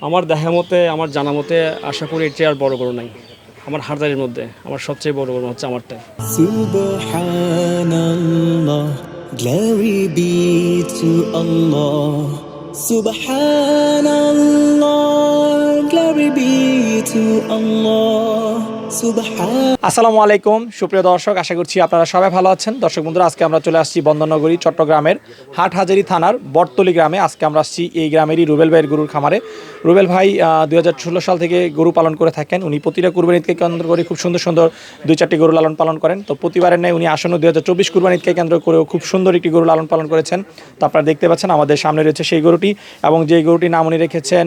আমার দেখা মতে আমার জানা মতে আশা করি এটি আর বড় বড় নাই আমার হারদারির মধ্যে আমার সবচেয়ে বড় বড় হচ্ছে আমারটাই glory be to Allah. Subhanallah, glory be to Allah. আসসালামু আলাইকুম। সুপ্রিয় দর্শক, আশা করছি আপনারা সবাই ভালো আছেন। দর্শক বন্ধুরা, আজকে আমরা চলে আসছি বন্দরনগরী, চট্টগ্রামের হাটহাজারি থানার বটতলি গ্রামে। আজকে আমরা আসছি এই গ্রামেরই রুবেল ভাইয়ের গরুর খামারে। রুবেল ভাই দু হাজার ষোলো সাল থেকে গরু পালন করে থাকেন। উনি প্রতিটা কুরবানিকে কেন্দ্র করে খুব সুন্দর সুন্দর দুই চারটি গরু লালন পালন করেন। তো প্রতিবারের ন্যায় উনি আসন্ন দুই হাজার চব্বিশ কুরবানিকে কেন্দ্র করেও খুব সুন্দর একটি গরু লালন পালন করেছেন। তো আপনারা দেখতে পাচ্ছেন, আমাদের সামনে রয়েছে সেই গরুটি এবং যে গরুটির নাম উনি রেখেছেন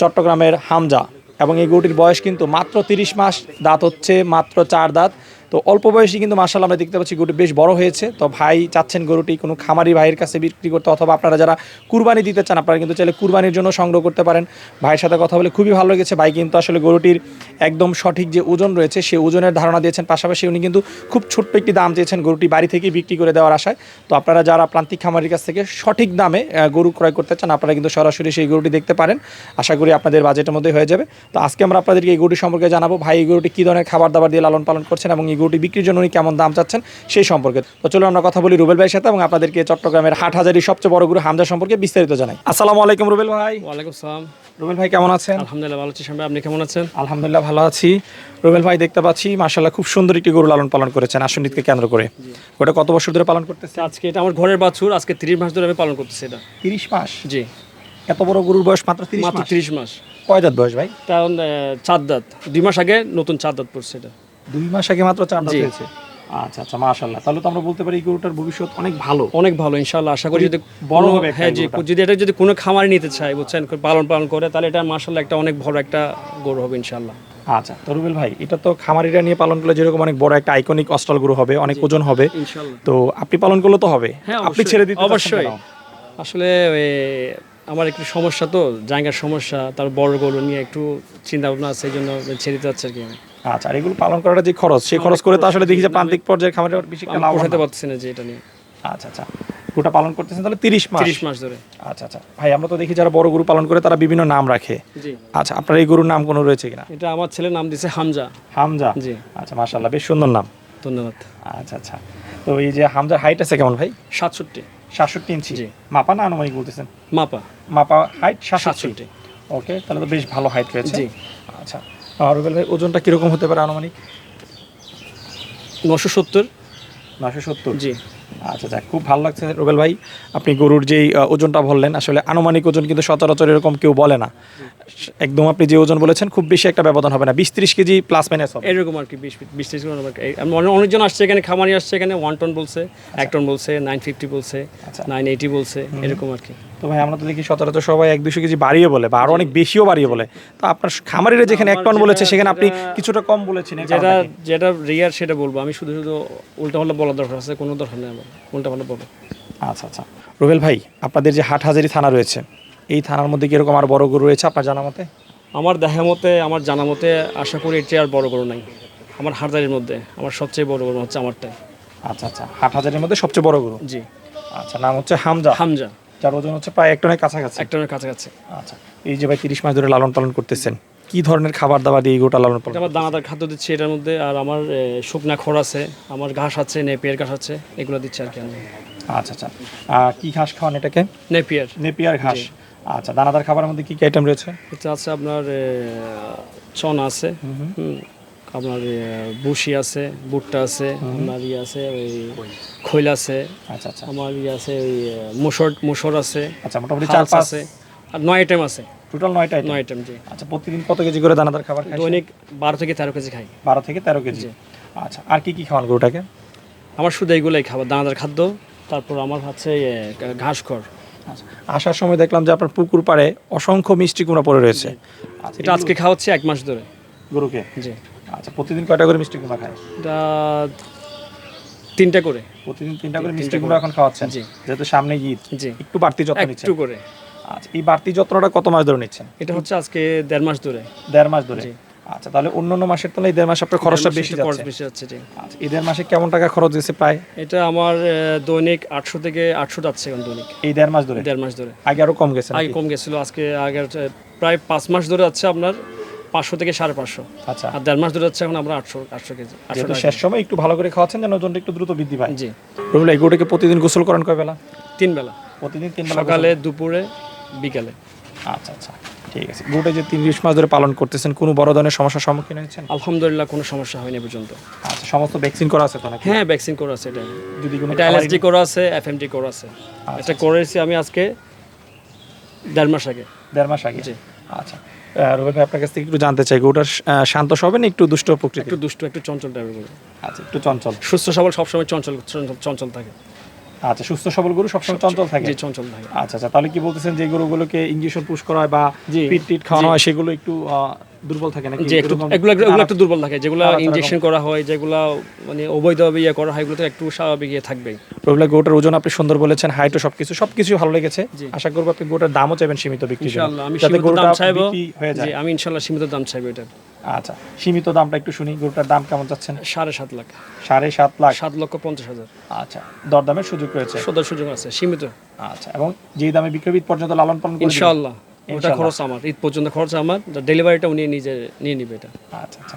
চট্টগ্রামের হামজা। এবং এই গরুটির বয়স কিন্তু মাত্র তিরিশ মাস দাঁত হচ্ছে মাত্র চার দাঁত। তো অল্প বয়সী কিন্তু মার্শাল আমরা দেখতে পাচ্ছি গরুটি বেশ বড় হয়েছে। তো ভাই চাচ্ছেন গরুটি কোনো খামারি ভাইয়ের কাছে বিক্রি করতে অথবা আপনারা যারা কুরবানি দিতে চান, আপনারা কিন্তু চাইলে কুরবানির জন্য সংগ্রহ করতে পারেন। ভাইয়ের সাথে কথা বলে খুবই ভালো লেগেছে। ভাই কিন্তু আসলে গরুটির একদম সঠিক যে ওজন রয়েছে সেই ওজনের ধারণা দিয়েছেন। পাশাপাশি উনি কিন্তু খুব ছোট্ট একটি দাম চেয়েছেন গরুটি বাড়ি থেকেই বিক্রি করে দেওয়ার আশায়। তো আপনারা যারা প্রান্তিক খামারির কাছ থেকে সঠিক দামে গরু ক্রয় করতে চান, আপনারা কিন্তু সরাসরি সেই গরুটি দেখতে পারেন। আশা করি আপনাদের বাজেটের মধ্যে হয়ে যাবে। তো আজকে আমরা আপনাদেরকে এই গরুটি সম্পর্কে জানাব। ভাই, এই গরুটি কী ধরনের খাবার দাবার দিয়ে লালন পালন করছেন এবং এই গরুটি বিক্রির জন্য উনি কেমন দাম চাচ্ছেন সেই সম্পর্কে। তো চলুন আমরা কথা বলি রুবেল ভাইয়ের সাথে এবং আপনাদেরকে চট্টগ্রামের হাট হাজারি সবচেয়ে বড় গরু হামজা সম্পর্কে বিস্তারিত জানাই। আসসালামু আলাইকুম রুবেল ভাই। ওয়ালাইকুম সালাম। রুবেল ভাই কেমন আছেন? আলহামদুলিল্লাহ ভালো আছি সামনে আপনি কেমন আছেন? আলহামদুলিল্লাহ ভালো আছি। রুবেল ভাই দেখতে পাচ্ছি মার্শাল্লাহ খুব সুন্দর একটি গরু লালন পালন করেছেন আসন্নিতকে কেন্দ্র করে। ওটা কত বছর ধরে পালন করতেছে আজকে এটা আমার ঘরের বাছুর আজকে তিরিশ মাস ধরে আমি পালন করতেছি এটা। তিরিশ মাস? জি। এত বড় গরুর বয়স মাত্র তিরিশ মাত্র মাস? তিরিশ মাস। কয় দাঁত বয়স ভাই? কারণ চার দাঁত। দুই মাস আগে নতুন চার দাঁত পড়ছে এটা। দুই মাস আগে মাত্র চার দাঁত হয়েছে। আচ্ছা আচ্ছা মাশাল্লাহ তাহলে তো আমরা বলতে পারি গরুটার ভবিষ্যৎ অনেক ভালো। অনেক ভালো ইনশাল্লাহ আশা করি যদি বড় হবে হ্যাঁ জি যদি এটা যদি কোনো খামারে নিতে চায় বুঝছেন? পালন পালন করে তাহলে এটা মার্শাল্লাহ একটা অনেক বড় একটা গরু হবে ইনশাল্লাহ আচ্ছা তো রুবেল ভাই এটা তো খামারিরা নিয়ে পালন করলে যেরকম অনেক বড় একটা আইকনিক অস্টল গরু হবে অনেক ওজন হবে। তো আপনি পালন করলে তো হবে। হ্যাঁ আপনি ছেড়ে দিতে অবশ্যই। আসলে আমার একটু সমস্যা তো জায়গার সমস্যা তার বড় গরু নিয়ে একটু চিন্তা ভাবনা আছে এই জন্য ছেড়ে দিতে যাচ্ছে আর কি আমি। আচ্ছা আর এগুলো পালন করাটা যে খরচ সেই খরচ করে তো আসলে দেখি যে প্রান্তিক পর্যায়ে খামারে বেশি লাভ পোষাতে পারতেছি না যে এটা নিয়ে। আচ্ছা আচ্ছা গরুটা পালন করতেছেন তাহলে তিরিশ মাস? তিরিশ মাস ধরে। আচ্ছা আচ্ছা ভাই আমরা তো দেখি যারা বড় গরু পালন করে তারা বিভিন্ন নাম রাখে। জি। আচ্ছা আপনার এই গরুর নাম কোনো রয়েছে কিনা? এটা আমার ছেলের নাম দিছে হামজা। হামজা? জি। আচ্ছা মাশাল্লাহ বেশ সুন্দর নাম। ধন্যবাদ। আচ্ছা আচ্ছা তো এই যে হামজার হাইট আছে কেমন ভাই? সাতষট্টি। সাতষট্টি ইঞ্চি। জি। মাপা না আনুমানিক বলতেছেন? মাপা। মাপা হাইট সাতষট্টি। ওকে তাহলে তো বেশ ভালো হাইট রয়েছে। জি। আচ্ছা আর রুবেল ভাই ওজনটা কীরকম হতে পারে আনুমানিক? নশো সত্তর। নশো সত্তর? জি। আচ্ছা আচ্ছা খুব ভালো লাগছে রুবেল ভাই। আপনি গরুর যেই ওজনটা বললেন আসলে আনুমানিক ওজন কিন্তু সচরাচর এরকম কেউ বলে না। একদম আপনি যে ওজন বলেছেন খুব বেশি একটা ব্যবধান হবে না। বিশ ত্রিশ কেজি প্লাস মাইনাস হবে। এরকম আর কি বিশ বিশ ত্রিশ অনেকজন আসছে এখানে খামারি আসছে এখানে ওয়ান টন বলছে এক টন বলছে নাইন ফিফটি বলছে আচ্ছা। নাইন এইটি বলছে এরকম আর কি। তো ভাই আমরা তো দেখি সচরাচর সবাই এক দুশো কেজি বাড়িয়ে বলে বা আরও অনেক বেশিও বাড়িয়ে বলে। তো আপনার খামারিরা যেখানে এক টন বলেছে সেখানে আপনি কিছুটা কম বলেছেন যেটা যেটা রিয়ার সেটা বলব। আমি শুধু শুধু উল্টা পাল্টা বলার দরকার আছে কোনো দরকার নেই আমার। উল্টা পাল্টা বলো। আচ্ছা আচ্ছা। রুবেল ভাই আপনাদের যে হাট হাজারি থানা রয়েছে এই থানার মধ্যে কি এরকম আর বড় গরু রয়েছে আপনার জানা মতে? আমার দেখা মতে আমার জানা মতে আশা করি এর চেয়ে আর বড় গরু নাই। আমার হারদারির মধ্যে আমার সবচেয়ে বড় গরু হচ্ছে আমারটাই। আচ্ছা আচ্ছা। হাট হাজারের মধ্যে সবচেয়ে বড় গরু? জি। আচ্ছা নাম হচ্ছে হামজা। হামজা। যার ওজন হচ্ছে প্রায় এক টনের কাছাকাছি। এক টনের কাছাকাছি। আচ্ছা এই যে ভাই তিরিশ মাস ধরে লালন পালন করতেছেন কি ধরনের খাবার দাবার দিয়ে গরুটা লালন পালন আমার দানাদার খাদ্য দিচ্ছি এটার মধ্যে আর আমার শুকনা খড় আছে আমার ঘাস আছে নেপিয়ার ঘাস আছে এগুলো দিচ্ছি আর কি আমি। আচ্ছা আচ্ছা। আর কি ঘাস খাওয়ান এটাকে? নেপিয়ার। নেপিয়ার ঘাস। আচ্ছা দানাদার খাবারের মধ্যে কি কি আইটেম রয়েছে? এটা আছে আপনার চনা আছে। আপনার বুসি আছে ভুট্টা আছে আপনার ইয়ে আছে ওই খৈল আছে আচ্ছা আচ্ছা। আমার ইয়ে আছে ওই মুসর মুসর আছে আচ্ছা মোটামুটি চার পাঁচ আছে আর নয় আইটেম আছে। টোটাল নয়টা আইটেম? নয় আইটেম জি। আচ্ছা প্রতিদিন কত কেজি করে দানাদার খাবার খাই? দৈনিক বারো থেকে তেরো কেজি খাই। বারো থেকে তেরো কেজি? আচ্ছা আর কি কি খাওয়ান গরুটাকে? আমার শুধু এইগুলোই খাবার দানাদার খাদ্য তারপর আমার হচ্ছে ঘাস খড় আচ্ছা আসার সময় দেখলাম যে আপনার পুকুর পাড়ে অসংখ্য মিষ্টি কুমড়া পড়ে রয়েছে। এটা আজকে খাওয়াচ্ছি এক মাস ধরে। গরুকে? জি। আচ্ছা প্রতিদিন কয়টা করে মিষ্টি কুমড়া খায়? তিনটা করে। প্রতিদিন তিনটা করে মিষ্টি কুমড়া এখন খাওয়াচ্ছেন? যেহেতু সামনে ঈদ একটু বাড়তি যত্ন নিচ্ছেন। একটু করে। আচ্ছা এই বাড়তি যত্নটা কত মাস ধরে নিচ্ছেন? এটা হচ্ছে আজকে দেড় মাস ধরে। দেড় মাস ধরে? আচ্ছা তাহলে মাসের তুলনায় মাসে আপনার খরচটা বেশি খরচ বেশি যাচ্ছে আচ্ছা মাসে কেমন টাকা খরচ দিচ্ছে প্রায়? এটা আমার দৈনিক আটশো থেকে আটশো যাচ্ছে এখন দৈনিক। এই দেড় মাস ধরে? দেড় মাস ধরে। আগে আরও কম গেছে আগে কম গেছিল আজকে আগের প্রায় পাঁচ মাস ধরে যাচ্ছে আপনার। পাঁচশো থেকে সাড়ে পাঁচশো। আচ্ছা। আর দেড় মাস ধরে যাচ্ছে এখন আমরা আটশো আটশো কেজি আটশো যেহেতু শেষ সময় একটু ভালো করে খাওয়াচ্ছেন যেন ওজনটা একটু দ্রুত বৃদ্ধি পায়। জি। রবিল এই গরুটাকে প্রতিদিন গোসল করেন কয় বেলা? তিন বেলা। প্রতিদিন তিন বেলা সকালে দুপুরে বিকালে। আচ্ছা আচ্ছা। ঠিক আছে। গরুটা যে তিরিশ মাস ধরে পালন করতেছেন কোনো বড় ধরনের সমস্যার সম্মুখীন হয়েছেন? আলহামদুলিল্লাহ কোনো সমস্যা হয়নি পর্যন্ত। আচ্ছা সমস্ত ভ্যাকসিন করা আছে তো নাকি? হ্যাঁ ভ্যাকসিন করা আছে এটা। যদি কোনো এটা এলএসডি করা আছে এফএমডি করা আছে। আচ্ছা, এটা করেছি আমি আজকে দেড় মাস আগে। দেড় মাস আগে। জি। আচ্ছা। রবিল ভাই আপনার কাছ থেকে একটু জানতে চাই গরুটার শান্ত হবে না? একটু দুষ্ট প্রকৃতি একটু দুষ্ট একটু চঞ্চল টাইপের আচ্ছা একটু চঞ্চল। সুস্থ সবল সবসময় চঞ্চল চঞ্চল চঞ্চল থাকে। আচ্ছা সুস্থ সবল গরু সবসময় চঞ্চল থাকে। জি চঞ্চল থাকে। আচ্ছা আচ্ছা তাহলে কি বলতেছেন যে গরুগুলোকে ইঞ্জেকশন পুশ করা হয় বা। পিট টিট খাওয়ানো হয় সেগুলো একটু দুর্বল থাকে নাকি? একটু এগুলো এগুলো একটু দুর্বল থাকে। যেগুলো ইনজেকশন করা হয় যেগুলো মানে অবৈধভাবে ইয়ে করা হয় এগুলো তো একটু স্বাভাবিক ইয়ে থাকবেই। রবিলা গরুটার ওজন আপনি সুন্দর বলেছেন হাইট হাইটও সবকিছু সবকিছু ভালো লেগেছে। আশা করব আপনি গরুটার দামও চাইবেন সীমিত বিক্রি ইনশাআল্লাহ আমি সীমিত দাম চাইব। হয়ে আমি ইনশাআল্লাহ সীমিত দাম চাইব এটার। আচ্ছা সীমিত দামটা একটু শুনি গরুটার দাম কেমন যাচ্ছেন? সাড়ে সাত লাখ। সাড়ে সাত লাখ। সাত লক্ষ পঞ্চাশ হাজার। আচ্ছা দরদামের সুযোগ রয়েছে? সদর সুযোগ আছে সীমিত। আচ্ছা এবং যে দামে বিক্রয় পর্যন্ত লালন পালন ইনশাআল্লাহ ওটা খরচ আমার ঈদ পর্যন্ত খরচ আমার ডেলিভারিটা উনি নিজে নিয়ে নিবে এটা। আচ্ছা আচ্ছা।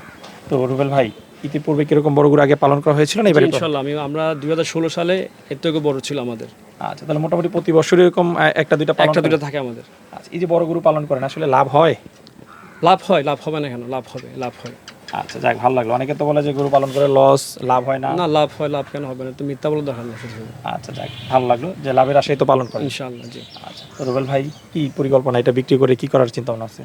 তো রুবেল ভাই ইতিপূর্বে কীরকম বড় গরু আগে পালন করা হয়েছিল না এবারে? ইনশাআল্লাহ আমি আমরা দুই হাজার ষোলো সালে এর থেকে বড় ছিল আমাদের। আচ্ছা তাহলে মোটামুটি প্রতি বছর এরকম একটা দুইটা একটা? দুটো থাকে আমাদের। আচ্ছা এই যে বড় গরু পালন করেন আসলে লাভ হয়? লাভ হয় লাভ হবে না কেন? লাভ হবে লাভ হয়। আচ্ছা যাক ভালো লাগল। অনেকে তো বলে যে গরু পালন করে লস লাভ হয় না। না লাভ হয় লাভ কেন হবে না? তো মিথ্যা বলে দেখার আচ্ছা যাক ভালো লাগল যে লাভের আশায় তো পালন করে। ইনশাআল্লাহ জি। আচ্ছা রুবেল ভাই কি পরিকল্পনা? এটা বিক্রি করে কি করার চিন্তা ভাবনা আছে?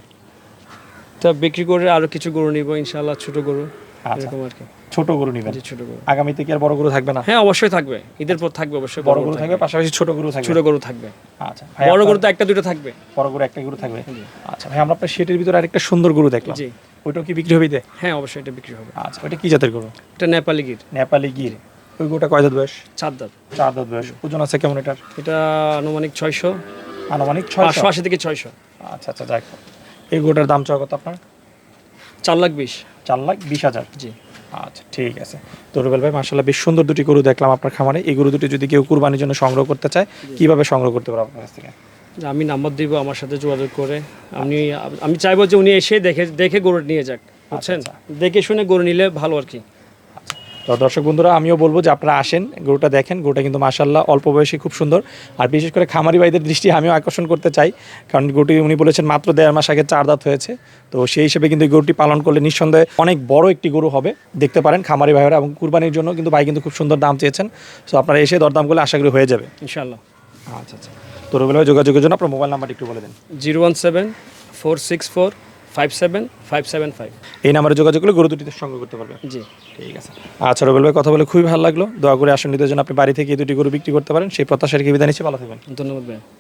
তা বিক্রি করে আরও কিছু গরু নিব ইনশাআল্লাহ ছোট গরু। এরকম আর কি। ছোট গরু নিবেন? ছোট গরু। আগামীতে কি আর বড় গরু থাকবে না? হ্যাঁ অবশ্যই থাকবে। ঈদের পর থাকবে অবশ্যই বড় গরু থাকবে পাশাপাশি ছোট গরু থাকবে? ছোট গরু থাকবে। আচ্ছা বড় গরু তো একটা দুটো থাকবে। বড় গরু একটা গরু থাকবে? আচ্ছা ভাই আমরা আপনার শেটের ভিতরে আরেকটা সুন্দর গরু দেখলাম। জি। ওইটাও কি বিক্রি হবে হ্যাঁ অবশ্যই এটা বিক্রি হবে। আচ্ছা ওইটা কি জাতের গরু? এটা নেপালি গির। নেপালি গির। ওই গরুটা কয় দাঁত বয়স? চার দাঁত। চার দাঁত বয়স। ওজন আছে কেমন এটার? এটা আনুমানিক ছয়শো। আনুমানিক ছয় পাঁচশো আশি থেকে ছয়শো। আচ্ছা আচ্ছা যাক। এই গরুটার দাম চাওয়া কত আপনার? চার লাখ বিশ। চার লাখ বিশ হাজার। জি। আচ্ছা ঠিক আছে। তো রুবেল ভাই মার্শাল্লাহ বেশ সুন্দর দুটি গরু দেখলাম আপনার খামারে। এই গরু দুটি যদি কেউ কুরবানির জন্য সংগ্রহ করতে চায় কীভাবে সংগ্রহ করতে পারব আপনার কাছ থেকে? আমি নাম্বার দিব আমার সাথে যোগাযোগ করে। আমি আমি চাইব যে উনি এসে দেখে দেখে গরু নিয়ে যাক বুঝছেন? আচ্ছা। দেখে শুনে গরু নিলে ভালো আর কি। তো দর্শক বন্ধুরা আমিও বলব যে আপনারা আসেন গরুটা দেখেন গরুটা কিন্তু মাশাল্লাহ অল্প বয়সে খুব সুন্দর। আর বিশেষ করে খামারি ভাইদের দৃষ্টি আমিও আকর্ষণ করতে চাই কারণ গরুটি উনি বলেছেন মাত্র দেড় মাস আগে চার দাঁত হয়েছে। তো সেই হিসেবে কিন্তু গরুটি পালন করলে নিঃসন্দেহে অনেক বড় একটি গরু হবে দেখতে পারেন খামারি ভাইরা এবং কুরবানির জন্য কিন্তু ভাই কিন্তু খুব সুন্দর দাম চেয়েছেন। তো আপনারা এসে দরদাম করলে আশা করি হয়ে যাবে। ইনশাল্লাহ আচ্ছা আচ্ছা। তো রবিল যোগাযোগের জন্য আপনার মোবাইল নাম্বারটি একটু বলে দেন। Zero one seven four six four five seven five seven five. এই নাম্বারে যোগাযোগ করলে গরু দুটিতে সংগ্রহ করতে পারবেন। জি। ঠিক আছে। আচ্ছা রবিল ভাই কথা বলে খুবই ভালো লাগল। দোয়া করে আসন জন্য আপনি বাড়ি থেকে এই দুটি গরু বিক্রি করতে পারেন। সেই প্রত্যাশার কি বিধান নিচ্ছে? ভালো থাকবেন। ধন্যবাদ ভাই।